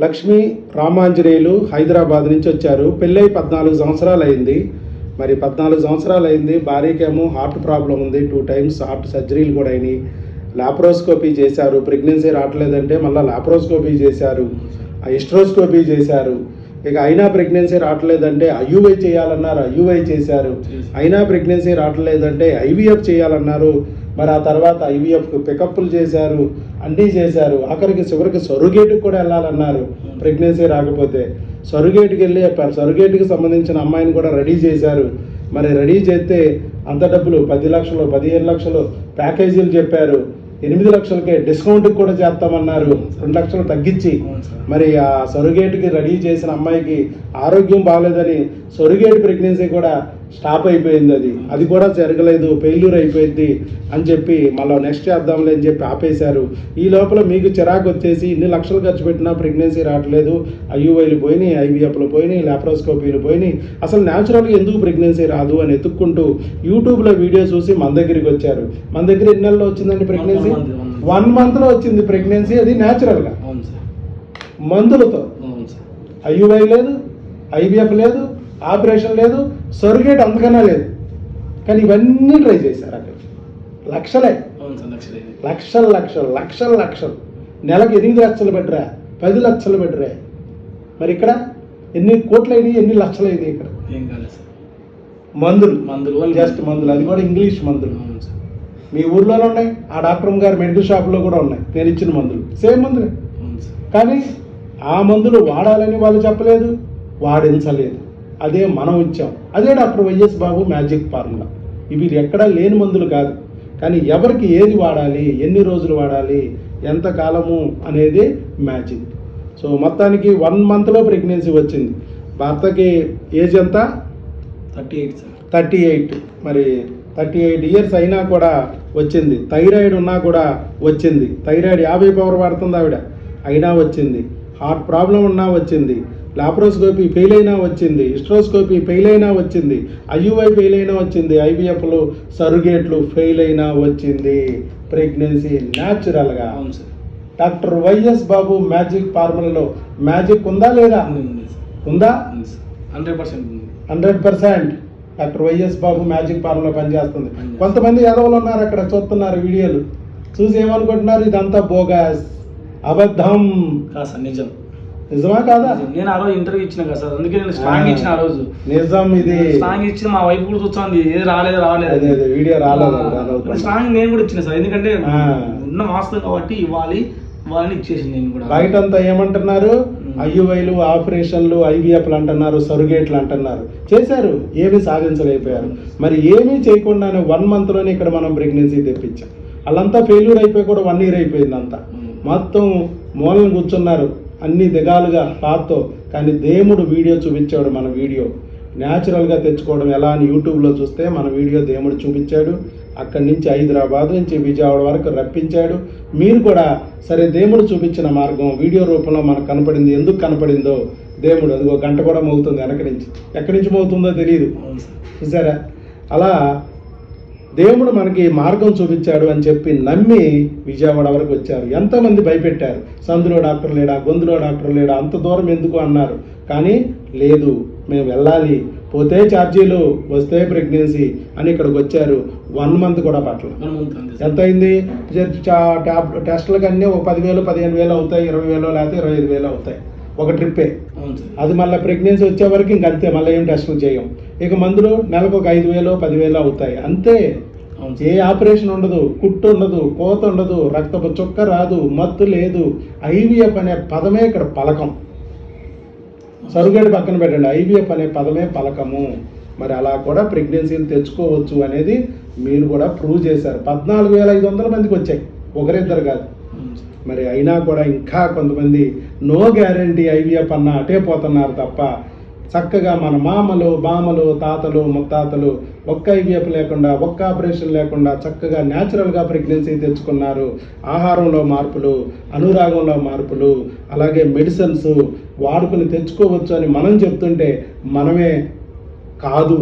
లక్ష్మి రామాంజనేయులు హైదరాబాద్ నుంచి వచ్చారు. పెళ్ళై పద్నాలుగు సంవత్సరాలు అయింది మరి పద్నాలుగు సంవత్సరాలు అయింది భార్యకేమో హార్ట్ ప్రాబ్లం ఉంది. టూ టైమ్స్ హార్ట్ సర్జరీలు కూడా అయినాయి. లాప్రోస్కోపీ చేశారు. ప్రెగ్నెన్సీ రావట్లేదంటే మళ్ళీ లాప్రోస్కోపీ చేశారు. ఎస్ట్రోస్కోపీ చేశారు. ఇక అయినా ప్రెగ్నెన్సీ రావట్లేదంటే ఐయుఐ చేయాలన్నారు. ఐయుఐ చేశారు. అయినా ప్రెగ్నెన్సీ రావట్లేదంటే ఐవీఎఫ్ చేయాలన్నారు. మరి ఆ తర్వాత ఐవీఎఫ్ పికప్లు చేశారు అన్నీ చేశారు. ఆఖరికి చివరికి సొరుగేటుకి కూడా వెళ్ళాలన్నారు. ప్రెగ్నెన్సీ రాకపోతే సొరుగేటుకి వెళ్ళి సొరుగేటుకి సంబంధించిన అమ్మాయిని కూడా రెడీ చేశారు. మరి రెడీ చేస్తే అంత డబ్బులు పది లక్షలు పదిహేను లక్షలు ప్యాకేజీలు చెప్పారు. ఎనిమిది లక్షలకే డిస్కౌంట్కి కూడా చేస్తామన్నారు. రెండు లక్షలు తగ్గించి. మరి ఆ సొరుగేటుకి రెడీ చేసిన అమ్మాయికి ఆరోగ్యం బాగాలేదని సొరుగేటు ప్రెగ్నెన్సీ కూడా స్టాప్ అయిపోయింది అది. అది కూడా జరగలేదు ఫెయిల్యూర్ అయిపోయింది అని చెప్పి మళ్ళీ నెక్స్ట్ చేద్దాంలే అని చెప్పి ఆపేశారు. ఈ లోపల మీకు చిరాకు వచ్చేసి ఇన్ని లక్షలు ఖర్చు పెట్టినా ప్రెగ్నెన్సీ రావట్లేదు. ఐయుఐలు పోయినాయి ఐవీఎఫ్లు పోయినాయి లాప్రోస్కోపీలు పోయినాయి. అసలు న్యాచురల్గా ఎందుకు ప్రెగ్నెన్సీ రాదు అని ఎత్తుక్కుంటూ యూట్యూబ్లో వీడియో చూసి మన దగ్గరికి వచ్చారు. మన దగ్గర ఎన్ని నెలల్లో వచ్చిందండి ప్రెగ్నెన్సీ. వన్ మంత్లో వచ్చింది ప్రెగ్నెన్సీ అది న్యాచురల్గా అవును సార్. మందులతో. ఐయుఐ లేదు ఐవీఎఫ్ లేదు ఆపరేషన్ లేదు సొరుగేట్ అంతకన్నా లేదు. కానీ ఇవన్నీ ట్రై చేశారు అక్కడ. లక్షలే. లక్షలు. లక్షలు లక్షలు లక్షలు నెలకు ఎనిమిది లక్షలు పెట్టరా? పది లక్షలు పెట్టరా? మరి ఇక్కడ ఎన్ని కోట్లు అయినాయి ఎన్ని లక్షలు అయినాయి ఇక్కడ? ఏం కాలేదు సార్. మందులు. మందులు జస్ట్ మందులు. అది కూడా ఇంగ్లీష్ మందులు. మీ ఊర్లోనే ఉన్నాయి ఆ డాక్టర్ గారు మెడికల్ షాప్లో కూడా ఉన్నాయి. నేను ఇచ్చిన మందులు. సేమ్ మందులే. కానీ ఆ మందులు వాడాలని వాళ్ళు చెప్పలేదు వాడించలేదు. అదే మనం ఇచ్చాం. అదే doctor YS Babu magic formula. ఇవి ఎక్కడా లేని మందులు కాదు. కానీ ఎవరికి ఏది వాడాలి ఎన్ని రోజులు వాడాలి ఎంత కాలము అనేది మ్యాజిక్. సో మొత్తానికి వన్ మంత్లో ప్రెగ్నెన్సీ వచ్చింది. భర్తకి ఏజ్ ఎంత? Thirty eight sir. Thirty eight. మరి థర్టీ ఎయిట్ ఇయర్స్ అయినా కూడా వచ్చింది. థైరాయిడ్ ఉన్నా కూడా వచ్చింది. థైరాయిడ్ యాభై పవర్ పడుతుంది ఆవిడ. అయినా వచ్చింది. హార్ట్ ప్రాబ్లం ఉన్నా వచ్చింది. లాప్రోస్కోపీ ఫెయిల్ అయినా వచ్చింది హిస్ట్రోస్కోపీ ఫెయిల్ అయినా వచ్చింది ఐయుఐ ఫెయిల్ అయినా వచ్చింది ఐవీఎఫ్లు సరుగేట్లు ఫెయిల్ అయినా వచ్చింది. ప్రెగ్నెన్సీ న్యాచురల్గా. అవును sir. Doctor YS Babu magic ఫార్ములాలో magic ఉందా లేదా? ఉంది hundred percent hundred percent. Doctor YS Babu magic formula పనిచేస్తుంది. కొంతమంది యాదవులు ఉన్నారు అక్కడ చూస్తున్నారు వీడియోలు. చూసి ఏమనుకుంటున్నారు? ఇదంతా బోగస్. అబద్ధం. నిజం. నిజమా కాదా. నేను ఆ రోజు ఇంటర్వ్యూ ఇచ్చిన కదా సార్. అందుకే నేను స్ట్రాంగ్ ఇచ్చిన ఆ రోజు. నిజం ఇది. స్ట్రాంగ్ ఇచ్చిన మా వైఫ్ కూడా చూస్తుంది. ఏది రాలేదు రాలేదు. వీడియో రాలేదు. స్ట్రాంగ్ నేను కూడా ఇచ్చిన సార్. ఎందుకంటే. ఉన్న వాస్తవం కాబట్టి ఇవ్వాలి ఇవ్వాలని ఇచ్చేసి నేను కూడా. బయటంతా ఏమంటున్నారు? ఐయుఐలు ఆపరేషన్లు ఐవీఎఫ్లు అంటున్నారు సరుగేట్లు అంటున్నారు. చేశారు. ఏమీ సాధించలేకపోయారు. మరి ఏమీ చేయకుండానే వన్ మంత్లోనే ఇక్కడ మనం ప్రెగ్నెన్సీ తెప్పించాం. వాళ్ళంతా ఫెయిల్యూర్ అయిపోయి కూడా వన్ ఇయర్ అయిపోయింది అంతా మొత్తం మూలను కూర్చున్నారు. అన్ని దిగాలుగా పాతో కానీ దేవుడు వీడియో చూపించాడు మన వీడియో. న్యాచురల్గా తెచ్చుకోవడం ఎలా అని యూట్యూబ్లో చూస్తే మన వీడియో దేవుడు చూపించాడు. అక్కడి నుంచి హైదరాబాద్ నుంచి విజయవాడ వరకు రప్పించాడు. మీరు కూడా సరే దేవుడు చూపించిన మార్గం వీడియో రూపంలో మనకు కనపడింది. ఎందుకు కనపడిందో దేవుడు అదిగో గంట కూడా మోగుతుంది వెనక నుంచి. ఎక్కడి నుంచి మోగుతుందో తెలియదు చూసారా అలా దేవుడు మనకి మార్గం చూపించాడు అని చెప్పి నమ్మి విజయవాడ వరకు వచ్చారు. ఎంతమంది భయపెట్టారు? సందులో డాక్టర్ లేడా? గొంతులో డాక్టర్ లేడా? అంత దూరం ఎందుకు అన్నారు? కానీ లేదు మేము వెళ్ళాలి. పోతే ఛార్జీలు వస్తే ప్రెగ్నెన్సీ అని ఇక్కడికి వచ్చారు. వన్ మంత్ కూడా పట్ల ఎంత అయింది ట్యాబ్ టెస్టులకు అన్నీ ఒక పదివేలు పదిహేను వేలు అవుతాయి ఇరవై వేలు లేకపోతే ఇరవై ఐదు వేలు అవుతాయి. ఒక ట్రిప్పే. అది మళ్ళీ ప్రెగ్నెన్సీ వచ్చే వరకు ఇంక అంతే మళ్ళీ ఏం టెస్టులు చేయం. ఇక మందులు నెలకు ఒక ఐదు వేలు పదివేలు అవుతాయి. అంతే. ఏ ఆపరేషన్ ఉండదు కుట్టు ఉండదు కోత ఉండదు రక్తపు చుక్క రాదు మత్తు లేదు. ఐవీఎఫ్ అనే పదమే ఇక్కడ పలకం. సరుగేడు పక్కన పెట్టండి. ఐవీఎఫ్ అనే పదమే పలకము. మరి అలా కూడా ప్రెగ్నెన్సీని తెచ్చుకోవచ్చు అనేది మీరు కూడా ప్రూవ్ చేశారు. పద్నాలుగు వేల ఐదు వందల మందికి వచ్చాయి. ఒకరిద్దరు కాదు. మరి అయినా కూడా ఇంకా కొంతమంది నో గ్యారంటీ ఐవీఎఫ్ అన్న అటే పోతున్నారు తప్ప చక్కగా మన మామలు బామలు తాతలు ముత్తాతలు ఒక్క ఐవీఎఫ్ లేకుండా ఒక్క ఆపరేషన్ లేకుండా చక్కగా న్యాచురల్గా ప్రెగ్నెన్సీ తెచ్చుకున్నారు. ఆహారంలో మార్పులు అనురాగంలో మార్పులు అలాగే మెడిసిన్స్ వాడుకుని తెచ్చుకోవచ్చు అని మనం చెప్తుంటే మనమే కాదు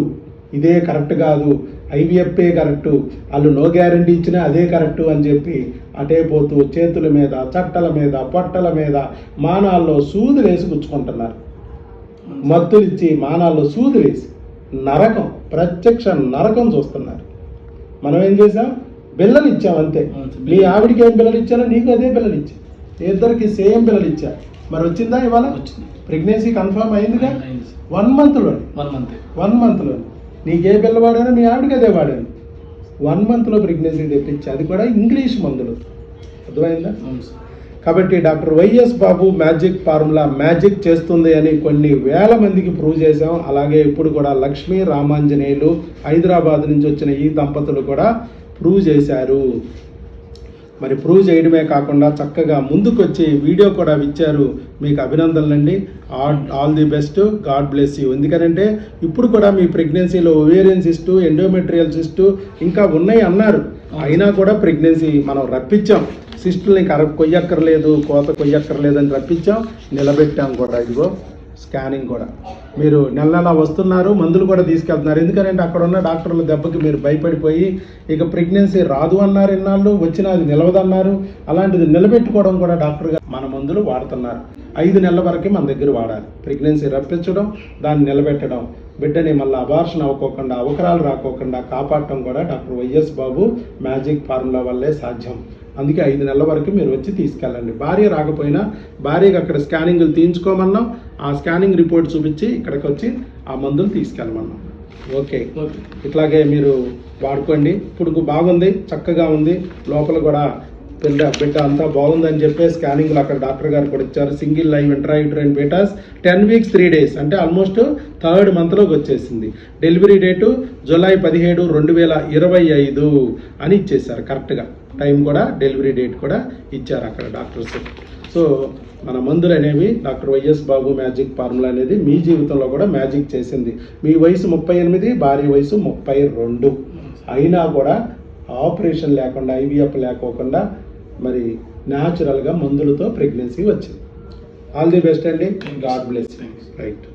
ఇదే కరెక్ట్ కాదు. ఐవీఎఫ్ఏ కరెక్టు వాళ్ళు నో గ్యారంటీ ఇచ్చినా అదే కరెక్టు అని చెప్పి అటే పోతూ చేతుల మీద చట్టల మీద పొట్టల మీద మానాల్లో సూదులేసి గుచ్చుకుంటున్నారు. మత్తులు ఇచ్చి మానాల్లో సూదులేసి నరకం ప్రత్యక్ష నరకం చూస్తున్నారు. మనం ఏం చేసాం బిల్లలు ఇచ్చాం అంతే. మీ ఆవిడికి ఏం పిల్లలు ఇచ్చానో నీకు అదే పిల్లలు ఇచ్చా ఇద్దరికి సేమ్ పిల్లలు ఇచ్చా మరి వచ్చిందా ఇవాళ? ప్రెగ్నెన్సీ కన్ఫర్మ్ అయిందిగా. వన్ మంత్లో వన్ మంత్. వన్ మంత్లో నీకే పిల్ల వాడానో మీ ఆవిడకి అదే వాడాను వన్ మంత్లో ప్రెగ్నెన్సీ తెప్పించి అది కూడా ఇంగ్లీష్ మందులు. అర్థమైందా? కాబట్టి doctor YS Babu magic formula magic చేస్తుంది అని కొన్ని వేల మందికి ప్రూవ్ చేశాం. అలాగే ఇప్పుడు కూడా లక్ష్మీ రామాంజనేయులు హైదరాబాద్ నుంచి వచ్చిన ఈ దంపతులు కూడా ప్రూవ్ చేశారు. మరి ప్రూవ్ చేయడమే కాకుండా చక్కగా ముందుకొచ్చి వీడియో కూడా ఇచ్చారు మీకు అభినందనలండి. All all the best. God bless you. ఎందుకనంటే ఇప్పుడు కూడా మీ ప్రెగ్నెన్సీలో ఓవేరియన్ సిస్టు ఎండోమెట్రియల్ సిస్టు ఇంకా ఉన్నాయి అన్నారు. అయినా కూడా ప్రెగ్నెన్సీ మనం రప్పించాం. సిస్టుల్ని కర కొయ్యక్కర్లేదు కోత కొయ్యక్కర్లేదని రప్పించాం. నిలబెట్టాం కూడా. ఇదిగో. స్కానింగ్ కూడా. మీరు నెల నెల వస్తున్నారు మందులు కూడా తీసుకెళ్తున్నారు. ఎందుకంటే అక్కడ ఉన్న డాక్టర్ల దెబ్బకి మీరు భయపడిపోయి ఇక ప్రెగ్నెన్సీ రాదు అన్నారు ఇన్నాళ్ళు వచ్చినా అది నిలవదన్నారు. అలాంటిది నిలబెట్టుకోవడం కూడా డాక్టర్ గారు మన మందులు వాడుతున్నారు. ఐదు నెలల వరకే మన దగ్గర వాడాలి. ప్రెగ్నెన్సీ రప్పించడం దాన్ని నిలబెట్టడం బిడ్డని మళ్ళీ అబార్షన్ అవ్వకోకుండా అవకరాలు రాకోకుండా కాపాడటం కూడా doctor YS Babu magic formula వల్లే సాధ్యం. అందుకే ఐదు నెలల వరకు మీరు వచ్చి తీసుకెళ్ళండి. భార్య రాకపోయినా భార్యకి అక్కడ స్కానింగ్లు తీయించుకోమన్నాం. ఆ స్కానింగ్ రిపోర్ట్ చూపించి ఇక్కడికి వచ్చి ఆ మందులు తీసుకెళ్ళమన్నాం. ఓకే. ఓకే. ఇట్లాగే మీరు వాడుకోండి. ఇప్పుడు బాగుంది చక్కగా ఉంది. లోపల కూడా బిడ్డ బిడ్డ అంతా బాగుందని చెప్పి స్కానింగ్లో అక్కడ డాక్టర్ గారు కూడా ఇచ్చారు. Single live intrauterine fetus ten weeks three days అంటే ఆల్మోస్ట్ థర్డ్ మంత్లోకి వచ్చేసింది. డెలివరీ డేటు జూలై పదిహేడు రెండు వేల ఇరవై ఐదు అని ఇచ్చేసారు కరెక్ట్గా టైం కూడా డెలివరీ డేట్ కూడా ఇచ్చారు అక్కడ డాక్టర్స్. సో మన మందులు అనేవి doctor YS Babu magic formula అనేది మీ జీవితంలో కూడా మ్యాజిక్ చేసింది. మీ వయసు ముప్పై ఎనిమిది భార్య వయసు ముప్పై రెండు. అయినా కూడా ఆపరేషన్ లేకుండా ఐవీఎఫ్ లేకోకుండా మరి న్యాచురల్గా మందులతో ప్రెగ్నెన్సీ వచ్చింది. ఆల్ ది బెస్ట్ అండి. God bless right